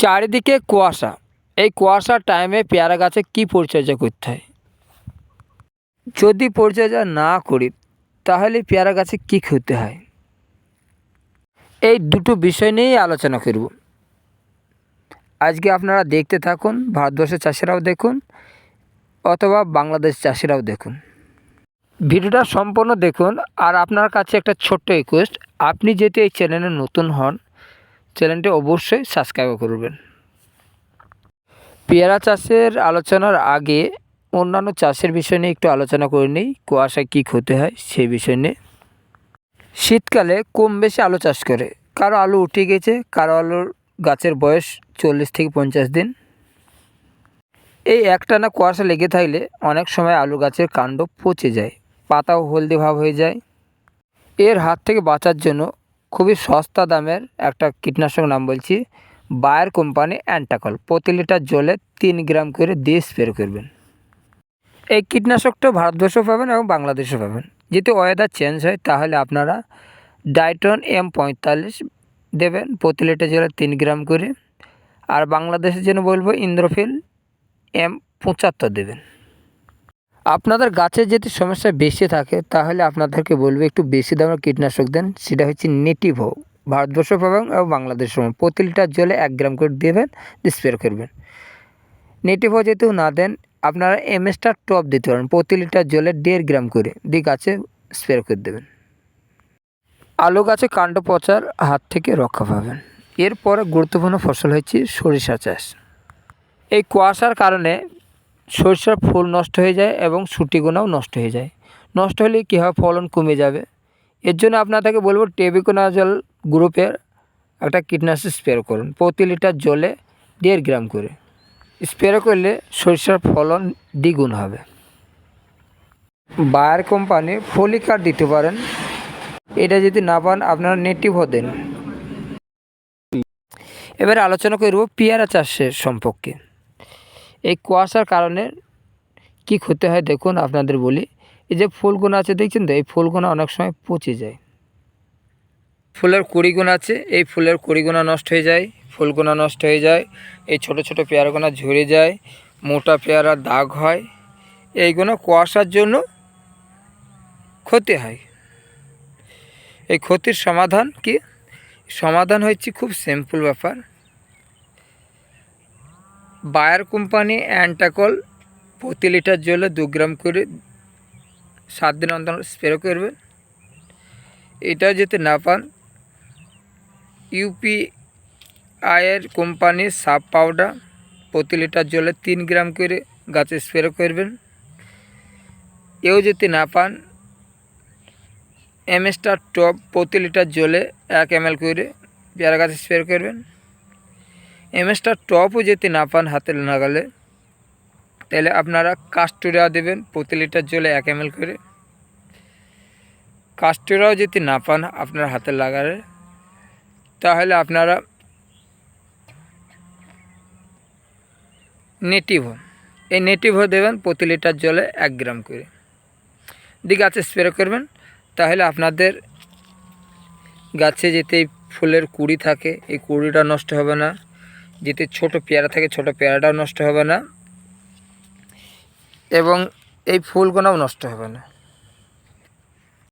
চারিদিকে কুয়াশা। এই কুয়াশার টাইমে পেয়ারা গাছে কী পরিচর্যা করতে হয়? যদি পরিচর্যা না করি, তাহলে পেয়ারা গাছে কী ক্ষতি হয়? এই দুটো বিষয় নিয়েই আলোচনা করব। আজকে আপনারা দেখতে থাকুন, ভারতবর্ষের চাষিরাও দেখুন, অথবা বাংলাদেশ চাষিরাও দেখুন। ভিডিওটা সম্পূর্ণ দেখুন, আর আপনার কাছে একটা ছোট্ট রিকোয়েস্ট আপনি যদি এই চ্যানেলে নতুন হন চ্যানেলটি অবশ্যই সাবস্ক্রাইব করবেন। পেয়ারা চাষের আলোচনার আগে অন্যান্য চাষের বিষয় নিয়ে একটু আলোচনা করে নিই, কুয়াশায় কী ক্ষতি হয় সেই বিষয় নিয়ে। শীতকালে কম বেশি আলু চাষ করে। কারও আলু উঠে গেছে, কারও আলুর গাছের বয়স চল্লিশ থেকে পঞ্চাশ দিন। এই একটানা কুয়াশা লেগে থাকলে অনেক সময় আলু গাছের কাণ্ড পচে যায়, পাতাও হলদে ভাব হয়ে যায়। এর হাত থেকে বাঁচার জন্য খুবই সস্তা দামের একটা কীটনাশক নাম বলছি, বায়ার কোম্পানি অ্যান্টাকল। প্রতি লিটার জলে তিন গ্রাম করে দিয়ে স্প্রে করবেন। এই কীটনাশকটা ভারতবর্ষও পাবেন এবং বাংলাদেশও পাবেন। যদি ওয়েদার চেঞ্জ হয়, তাহলে আপনারা ডাইটন এম পঁয়তাল্লিশ দেবেন, প্রতি লিটার জলে তিন গ্রাম করে। আর বাংলাদেশের জন্য বলব ইন্দ্রফিল এম পঁচাত্তর দেবেন। আপনাদের গাছের যদি সমস্যা বেশি থাকে, তাহলে আপনাদেরকে বলব একটু বেশি দামের কীটনাশক দেন। সেটা হচ্ছে নেটিভো ভারতবর্ষ পাবেন এবং বাংলাদেশ পাবেন প্রতি লিটার জলে এক গ্রাম করে দেবেন, স্প্রে করবেন। নেটিভো যেহেতু না দেন, আপনারা এমএসটার টপ দিতে পারেন। প্রতি লিটার জলে দেড় গ্রাম করে দিয়ে গাছে স্প্রে করে দেবেন। আলু গাছে কাণ্ড পচার হাত থেকে রক্ষা পাবেন। এরপরে গুরুত্বপূর্ণ ফসল হচ্ছে সরিষা চাষ। এই কুয়াশার কারণে সরিষার ফুল নষ্ট হয়ে যায় এবং সুটিগুনাও নষ্ট হয়ে যায়। নষ্ট হলে কী হয় ফলন কমে যাবে? এর জন্য আপনাদেরকে বলব টেবিকোনাজল গ্রুপের একটা কীটনাশক স্প্রে করুন। প্রতি লিটার জলে দেড় গ্রাম করে। স্প্রে করলে সরিষার ফলন দ্বিগুণ হবে। বায়ার কোম্পানি ফলিকার দিতে পারেন। এটা যদি না পান, আপনারা নেটিভও দেন এবার আলোচনা করব পেয়ারা চাষের সম্পর্কে। এই কুয়াশার কারণে কি ক্ষতি হয় দেখুন, আপনাদের বলি। এই যে ফুলগুলো আছে, দেখছেন তো? এই ফুলগুলো অনেক সময় পচে যায়। ফুলের কুড়িগুণ আছে, এই ফুলের কুড়িগুণা নষ্ট হয়ে যায় ফুলগুনা নষ্ট হয়ে যায়, এই ছোট ছোট পেয়ারাগুনা ঝরে যায়, মোটা পেয়ারা দাগ হয় এইগুলো কুয়াশার জন্য ক্ষতি হয়। এই ক্ষতির সমাধান কি? সমাধান হচ্ছে খুব সিম্পল ব্যাপার। বায়ার কোম্পানি অ্যান্টাকল প্রতি লিটার জলে দু গ্রাম করে সাত দিন অন্তর স্প্রে করবেন এটাও যদি না পান ইউপি আয়ের কোম্পানির সাব পাউডার প্রতি লিটার জলে তিন গ্রাম করে গাছে স্প্রে করবেন। এও যদি না পান এমএসটার টপ প্রতি লিটার জলে এক এম করে পেয়ারা গাছে স্প্রে করবেন। এমএসটার টপও যদি না পান হাতে লাগালে তাহলে আপনারা কাস্টোরিয়া দেবেন প্রতি লিটার জলে এক এম করে। কাস্টোরিয়াও যদি না পান আপনার হাতে লাগালে তাহলে আপনারা নেটিভো এই নেটিভো দেবেন প্রতি লিটার জলে এক গ্রাম করে। দিয়ে গাছে স্প্রে করবেন, তাহলে আপনাদের গাছে যেতে ফুলের কুড়ি থাকে, এই কুড়িটা নষ্ট হবে না। যেতে ছোট পেয়ারা থাকে, ছোট পেয়ারাটাও নষ্ট হবে না। এবং এই ফুলগুলোও নষ্ট হবে না।